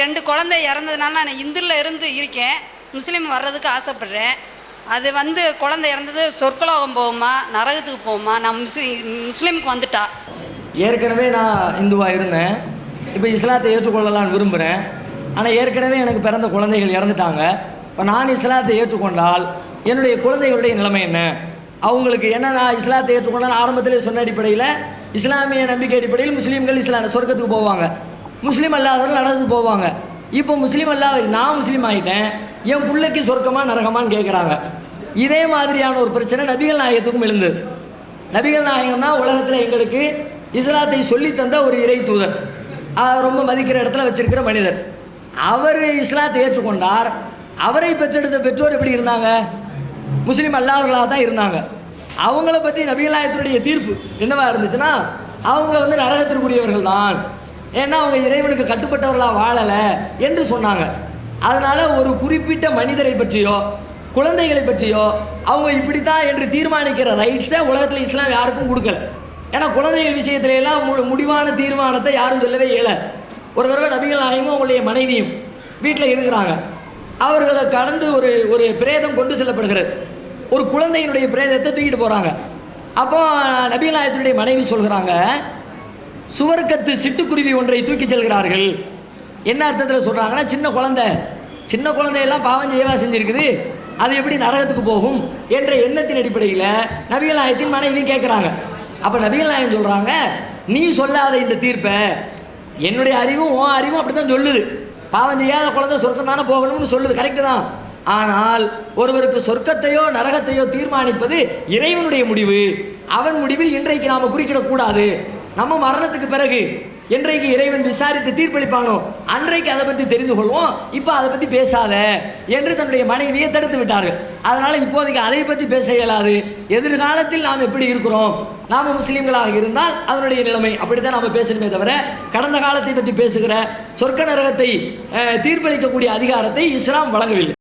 ரெண்டு குழந்தை இறந்ததுனால நான் இந்துல இருந்து இருக்கேன். முஸ்லீம் வர்றதுக்கு ஆசைப்பட்றேன். அது வந்து குழந்தை இறந்தது சொர்க்கலோகம் போகுமா நரகத்துக்கு போகுமா? நான் முஸ்லீம் முஸ்லீமுக்கு வந்துட்டா. ஏற்கனவே நான் இந்துவாக இருந்தேன். இப்போ இஸ்லாத்தை ஏற்றுக்கொள்ளலாம்னு விரும்புகிறேன் ஆனால் ஏற்கனவே எனக்கு பிறந்த குழந்தைகள் இறந்துட்டாங்க. இப்போ நான் இஸ்லாத்தை ஏற்றுக்கொண்டால் என்னுடைய குழந்தைகளுடைய நிலைமை என்ன? அவங்களுக்கு என்ன நான் இஸ்லாத்தை ஏற்றுக்கொண்டால் ஆரம்பத்திலே சொன்ன அடிப்படையில் இஸ்லாமிய நம்பிக்கை அடிப்படையில் முஸ்லீம்கள் இஸ்லாம் சொர்க்கத்துக்கு போவாங்க. முஸ்லீம் அல்லாதவர்கள் நடந்து போவாங்க. இப்போ முஸ்லீம் அல்லாத நான் முஸ்லீம் ஆகிட்டேன் என் பிள்ளைக்கு சொர்க்கமாக நரகமான்னு கேட்குறாங்க இதே மாதிரியான ஒரு பிரச்சனை நபிகள் நாயகத்துக்கும் எழுந்தது. நபிகள் நாயகம் தான் உலகத்தில் எங்களுக்கு இஸ்லாத்தை சொல்லி தந்த ஒரு இறை தூதர். அதை ரொம்ப மதிக்கிற இடத்துல வச்சிருக்கிற மனிதர். அவர் இஸ்லாத்தை ஏற்றுக்கொண்டார். அவரை பெற்றெடுத்த பெற்றோர் எப்படி இருந்தாங்க? முஸ்லீம் அல்லாதவர்களாக தான் இருந்தாங்க. அவங்கள பற்றி நபிகள் நாயகத்தினுடைய தீர்ப்பு என்னவா இருந்துச்சுன்னா அவங்க வந்து நரகத்திற்குரியவர்கள் தான் ஏன்னா அவங்க இறைவனுக்கு கட்டுப்பட்டவர்களாக வாழலை என்று சொன்னாங்க. அதனால் ஒரு குறிப்பிட்ட மனிதரை பற்றியோ குழந்தைகளை பற்றியோ அவங்க இப்படித்தான் என்று தீர்மானிக்கிற ரைட்ஸை உலகத்தில் இஸ்லாம் யாருக்கும் கொடுக்கல. ஏன்னா குழந்தைகள் விஷயத்துல எல்லாம் மு முடிவான தீர்மானத்தை யாரும் சொல்லவே இயலை. ஒரு தடவை நபிகள் நாயகமும் அவங்களுடைய மனைவியும் வீட்டில் இருக்கிறாங்க. அவர்களை கடந்து ஒரு ஒரு பிரேதம் கொண்டு செல்லப்படுகிறது. ஒரு குழந்தையினுடைய பிரேதத்தை தூக்கிட்டு போகிறாங்க அப்போ நபிகள் நாயகத்தினுடைய மனைவி சொல்கிறாங்க சுவர்க்கத்து சிட்டுக்குருவி ஒன்றை தூக்கி செல்கிறார்கள். என்ன அர்த்தத்தில் சொல்கிறாங்கன்னா சின்ன குழந்தை. சின்ன குழந்தையெல்லாம் பாவம் செய்யவா செஞ்சுருக்குது. அது எப்படி நரகத்துக்கு போகும் என்ற எண்ணத்தின் அடிப்படையில் நபிகள் நாயத்தின் மனைவி கேட்குறாங்க அப்போ நபிகள் நாயகம் சொல்கிறாங்க நீ சொல்லாத இந்த தீர்ப்பை. என்னுடைய அறிவும் உன் அறிவும் அப்படி தான் சொல்லுது. பாவம் செய்யாத குழந்தை சொர்க்கம் தானே போகணும்னு சொல்லுது. கரெக்டு தான். ஆனால் ஒருவருக்கு சொர்க்கத்தையோ நரகத்தையோ தீர்மானிப்பது இறைவனுடைய முடிவு. அவன் முடிவில் இன்றைக்கு நாம் குறிக்கிடக்கூடாது. நம்ம மரணத்துக்கு பிறகு என்றைக்கு இறைவன் விசாரித்து தீர்ப்பளிப்பானோ அன்றைக்கு அதை பற்றி தெரிந்து கொள்வோம். இப்போ அதை பற்றி பேசாத என்று தன்னுடைய மனைவியை தடுத்து விட்டார்கள். அதனால் இப்போதைக்கு அதை பற்றி பேச இயலாது. எதிர்காலத்தில் நாம் எப்படி இருக்கிறோம்? நாம் முஸ்லீம்களாக இருந்தால் அதனுடைய நிலைமை அப்படி தான் நாம் பேசணுமே தவிர கடந்த காலத்தை பற்றி பேசுகிற சொர்க்க நரகத்தை தீர்ப்பளிக்கக்கூடிய அதிகாரத்தை இஸ்லாம் வழங்கவில்லை.